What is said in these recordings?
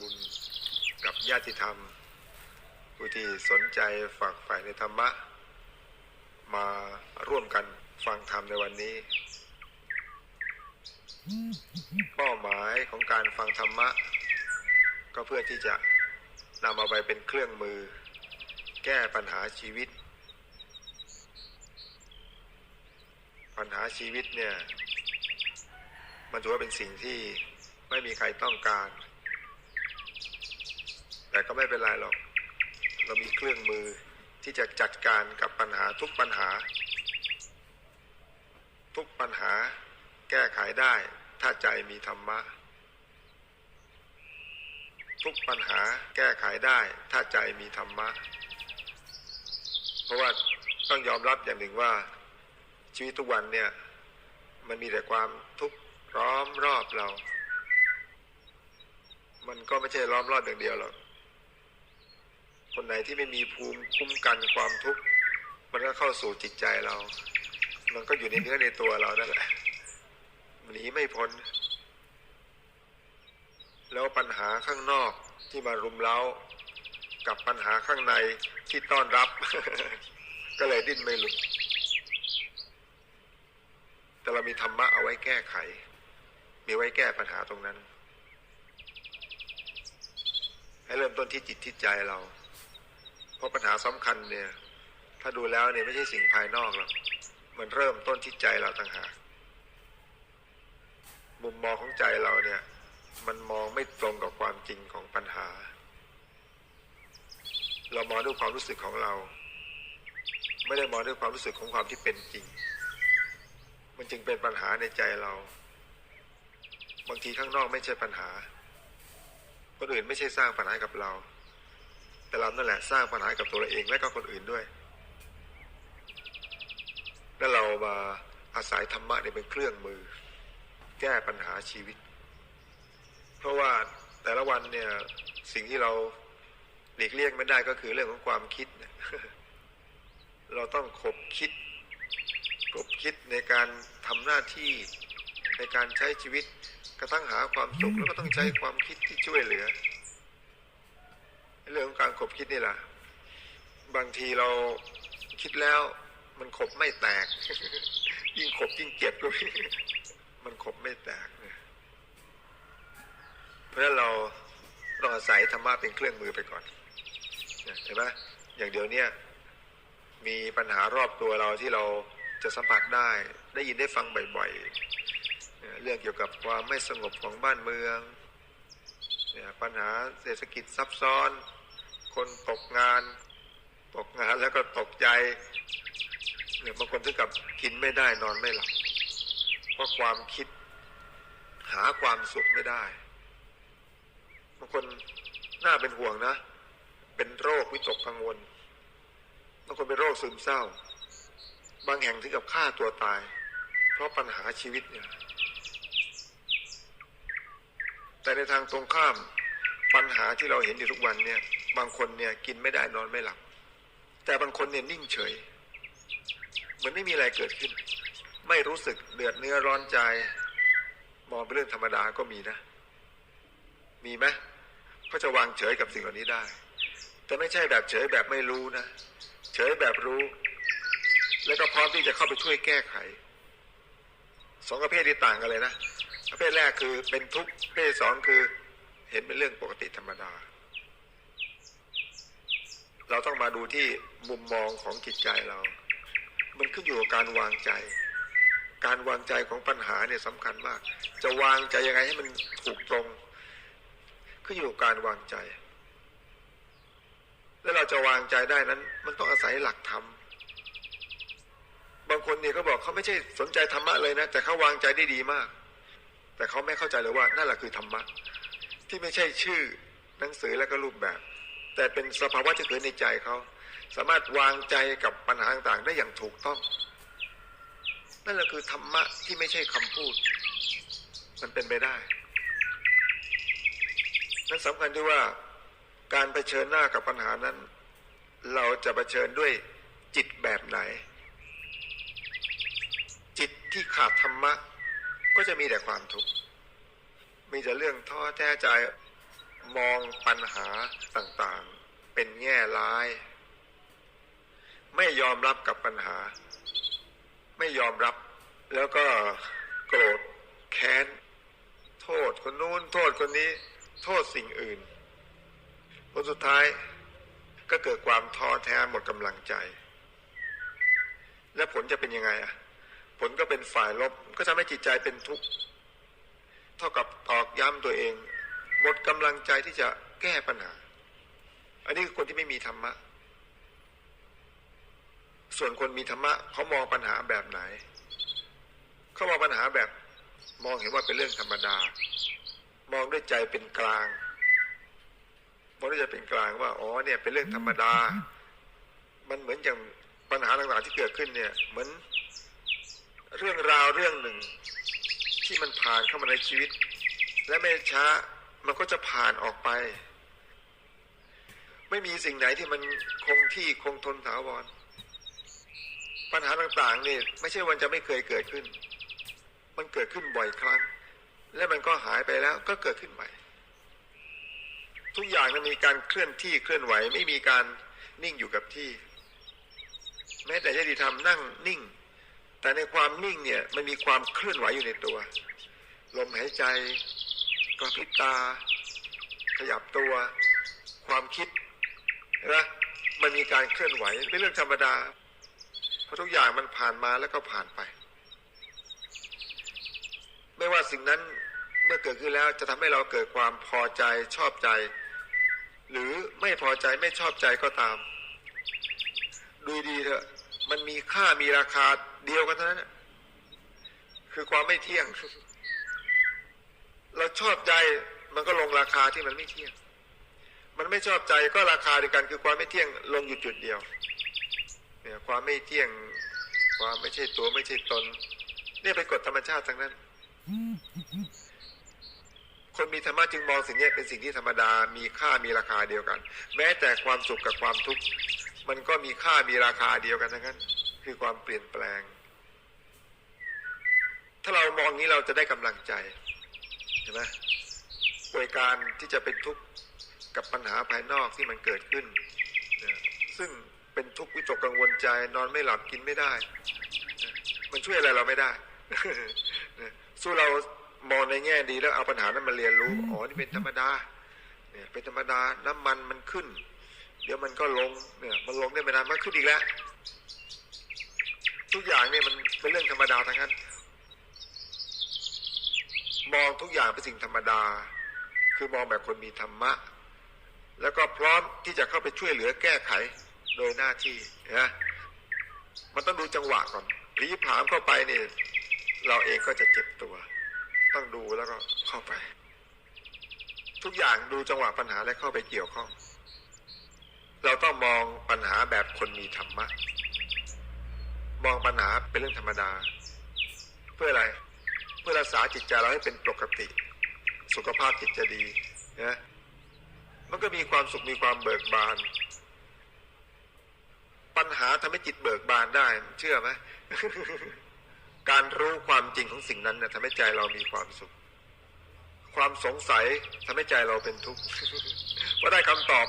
บุญกับญาติธรรม ผู้ที่สนใจฝากฝ่ายในธรรมะ มาร่วมกันฟังธรรมในวันนี้ เป้าหมายของการฟังธรรมะ ก็เพื่อที่จะนำเอาไปเป็นเครื่องมือ แก้ปัญหาชีวิต ปัญหาชีวิตเนี่ย มันถือว่าเป็นสิ่งที่ไม่มีใครต้องการ แต่ก็ไม่เป็นไรหรอก เรามีเครื่องมือที่จะจัดการกับปัญหาทุกปัญหา ทุกปัญหาแก้ไขได้ ถ้าใจมีธรรมะ ทุกปัญหาแก้ไขได้ ถ้าใจมีธรรมะ เพราะว่าต้องยอมรับอย่างหนึ่งว่า ชีวิตทุกวันเนี่ย มันมีแต่ความทุกข์ล้อมรอบเรา มันก็ไม่ใช่ล้อมรอบอย่างเดียวหรอก คนไหนที่ไม่มีภูมิคุ้มกันความทุกข์มันก็เข้าสู่จิตใจเรา มันก็อยู่ในเนื้อในตัวเรานั่นแหละหนีไม่พ้น แล้วปัญหาข้างนอกที่มารุมเร้า กับปัญหาข้างในที่ต้อนรับ ก็เลยดิ้นไม่หลุด แต่เรามีธรรมะเอาไว้แก้ไข มีไว้แก้ปัญหาตรงนั้น ให้เริ่มต้นที่จิตที่ใจเราเพ ราะปัญหาสำคัญเนี่ย ถ้าดูแล้วเนี่ยไม่ใช่สิ่งภายนอกหรอกมันเริ่มต้นที่ใจเราต่างหากมุมมองของใจเราเนี่ย มันมองไม่ตรงกับความจริงของปัญหา เรามองด้วยความรู้สึกของเรา ไม่ได้มองด้วยความรู้สึกของความที่เป็นจริง มันจึงเป็นปัญหาในใจเรา บางทีข้างนอกไม่ใช่ปัญหาคนอื่นไม่ใช่สร้างปัญหากับเรา แต่เรานั่นแหละสร้างปัญหากับตัวเราเองและก็คนอื่นด้วย แล้วเรามาอาศัยธรรมะเนี่ยเป็นเครื่องมือ แก้ปัญหาชีวิต เพราะว่าแต่ละวันเนี่ยสิ่งที่เราหลีกเลี่ยงไม่ได้ก็คือเรื่องของความคิด เราต้องขบคิดขบคิดในการทำหน้าที่ในการใช้ชีวิตกระทั่งหาความสุขแล้วก็ต้องใช้ความคิดที่ช่วยเหลือ เรื่องของการข บคิดนี่แหละบางทีเราคิดแล้ว มันขบไม่แตก ยิ่งขบยิ่งเจ็บก็มีมันขบไม่แตกเนี่ยเพราะฉะนั้นเราต้องอาศัยธรรมะเป็นเครื่องมือไปก่อนเห็นไหมอย่างเดี๋ยวเนี้ยมีปัญหารอบตัวเราที่เราจะสัมผัสได้ ได้ยินได้ฟังบ่อยๆเนี่ยเรื่องเกี่ยวกับความไม่สงบของบ้านเมืองเนี่ยปัญหาเศรษฐกิจซับซ้อน คนตกงาน ตกงานแล้วก็ตกใจเนี่ยบางคนถึงกับกินไม่ได้นอนไม่หลับเพราะความคิดหาความสุขไม่ได้บางคนน่าเป็นห่วงนะ เป็นโรควิตกกังวลบางคนเป็นโรคซึมเศร้า บางแห่งถึงกับฆ่าตัวตาย เพราะปัญหาชีวิตเนี่ยแต่ในทางตรงข้ามปัญหาที่เราเห็นอยู่ทุกวันเนี่ย บางคนเนี่ยกินไม่ได้นอนไม่หลับ แต่บางคนเนี่ยนิ่งเฉย เหมือนไม่มีอะไรเกิดขึ้น ไม่รู้สึกเดือดเนื้อร้อนใจ มองเป็นเรื่องธรรมดาก็มีนะ มีไหมก็จะวางเฉยกับสิ่งเหล่านี้ได้ แต่ไม่ใช่แบบเฉยแบบไม่รู้นะ เฉยแบบรู้ แล้วก็พร้อมที่จะเข้าไปช่วยแก้ไขสองประเภทที่ต่างกันเลยนะประเภทแรกคือเป็นทุกข์ประเภทสองคือเห็นเป็นเรื่องปกติธรรมดา เราต้องมาดูที่มุมมองของจิตใจเรา มันขึ้นอยู่กับการวางใจ การวางใจของปัญหาเนี่ยสำคัญมาก จะวางใจยังไงให้มันถูกตรง ขึ้นอยู่กับการวางใจ แล้วเราจะวางใจได้นั้น มันต้องอาศัยหลักธรรม บางคนเนี่ยเขาบอกเขาไม่ใช่สนใจธรรมะเลยนะ แต่เขาวางใจได้ดีมาก แต่เขาไม่เข้าใจเลยว่านั่นแหละคือธรรมะ ที่ไม่ใช่ชื่อหนังสือและก็รูปแบบ แต่เป็นสภาวะที่เกิดในใจเขาสามารถวางใจกับปัญหาต่างๆ ได้อย่างถูกต้อง นั่นแหละคือธรรมะที่ไม่ใช่คำพูด มันเป็นไปได้นั่นสำคัญที่ว่าการเผชิญหน้ากับปัญหานั้น เราจะเผชิญด้วยจิตแบบไหน จิตที่ขาดธรรมะ ก็จะมีแต่ความทุกข์มีแต่เรื่องท้อแท้ใจมองปัญหาต่างๆ ร้าย ไม่ยอมรับกับปัญหา ไม่ยอมรับแล้วก็โกรธแค้น โทษคนนู้น โทษคนนี้ โทษสิ่งอื่นผลสุดท้ายก็เกิดความท้อแท้หมดกำลังใจ และผลจะเป็นยังไงอะ ผลก็เป็นฝ่ายลบก็ทำให้จิตใจเป็นทุกข์เท่ากับตอกย้ำตัวเอง หมดกำลังใจที่จะแก้ปัญหา อันนี้คือคนที่ไม่มีธรรมะ ส่วนคนมีธรรมะเขามองปัญหาแบบไหน เขามองปัญหาแบบ มองเห็นว่าเป็นเรื่องธรรมดา มองด้วยใจเป็นกลาง มองด้วยใจเป็นกลางว่า อ๋อเนี่ย เป็นเรื่องธรรมดา มันเหมือนอย่างปัญหาต่างๆที่เกิดขึ้นเนี่ย เหมือนเรื่องราวเรื่องหนึ่ง ที่มันผ่านเข้ามาในชีวิต และไม่ช้ามันก็จะผ่านออกไป ไม่มีสิ่งไหนที่มันคงที่คงทนถาวร ปัญหาต่างๆนี่ไม่ใช่วันจะไม่เคยเกิดขึ้น มันเกิดขึ้นบ่อยครั้ง และมันก็หายไปแล้วก็เกิดขึ้นใหม่ ทุกอย่างมันมีการเคลื่อนที่เคลื่อนไหวไม่มีการนิ่งอยู่กับที่ แม้แต่ญาติธรรมนั่งนิ่ง แต่ในความนิ่งเนี่ยมันมีความเคลื่อนไหวอยู่ในตัว ลมหายใจกระพริบตา ขยับตัว ความคิด นไหมมันมีการเคลื่อนไหวเป็นเรื่องธรรมดาเพราะทุกอย่างมันผ่านมาแล้วก็ผ่านไป ไม่ว่าสิ่งนั้นเมื่อเกิดขึ้นแล้วจะทำให้เราเกิดความพอใจชอบใจ หรือไม่พอใจไม่ชอบใจก็ตาม ดูดีเถอะมันมีค่ามีราคาเดียวกันเท่านั้นคือความไม่เที่ยง เราชอบใจมันก็ลงราคาที่มันไม่เที่ยง มันไม่ชอบใจก็ราคาเดียวกันคือความไม่เที่ยงลงอยู่จุดเดียวเนี่ยความไม่เที่ยงความไม่ใช่ตัวไม่ใช่ตน เนี่ยเป็นกฎธรรมชาติทั้งนั้น คนมีธรรมะจึงมองสิ่งนี้เป็นสิ่งที่ธรรมดา มีค่ามีราคาเดียวกัน แม้แต่ความสุขกับความทุกข์มันก็มีค่ามีราคาเดียวกันทั้งนั้น คือความเปลี่ยนแปลง ถ้าเรามองนี้เราจะได้กำลังใจเห็นไหมโดยการที่จะเป็นทุกข์ กับปัญหาภายนอกที่มันเกิดขึ้นนะซึ่งเป็นทุกข์วิตกกังวลใจนอนไม่หลับกินไม่ได้นะมันช่วยอะไรเราไม่ได้นะสู้เรามองในแง่ดีแล้วเอาปัญหานั้นมาเรียนรู้อ๋อนี่เป็นธรรมดาเนี่ยเป็นธรรมดาน้ำมันมันขึ้น เดี๋ยวมันก็ลงเนี่ยมันลงได้ไม่นานมันขึ้นอีกแล้วทุกอย่างเนี่ยมันเป็นเรื่องธรรมดาทั้งนั้นมองทุกอย่างเป็นสิ่งธรรมดา คือมองแบบคนมีธรรมะ แล้วก็พร้อมที่จะเข้าไปช่วยเหลือแก้ไขโดยหน้าที่นะมันต้องดูจังหวะก่อนพลีผามเข้าไปเนี่ยเราเองก็จะเจ็บตัว ต้องดูแล้วก็เข้าไป ทุกอย่างดูจังหวะปัญหาและเข้าไปเกี่ยวข้อง เราต้องมองปัญหาแบบคนมีธรรมะ มองปัญหาเป็นเรื่องธรรมดา เพื่ออะไร เพื่อรักษาจิตใจเราให้เป็นปกติ สุขภาพจิตจะดีนะ มันก็มีความสุขมีความเบิกบาน ปัญหาทำให้จิตเบิกบานได้ เชื่อไหมการรู้ความจริงของสิ่งนั้นเนี่ยทำให้ใจเรามีความสุข ความสงสัยทำให้ใจเราเป็นทุกข์พอได้คำตอบ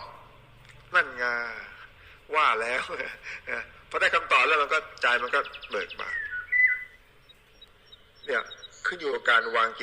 นั่นไงว่าแล้วพอได้คำตอบแล้วมันก็ใจมันก็เบิกบานเนี่ยขึ้นอยู่กับการวางจิต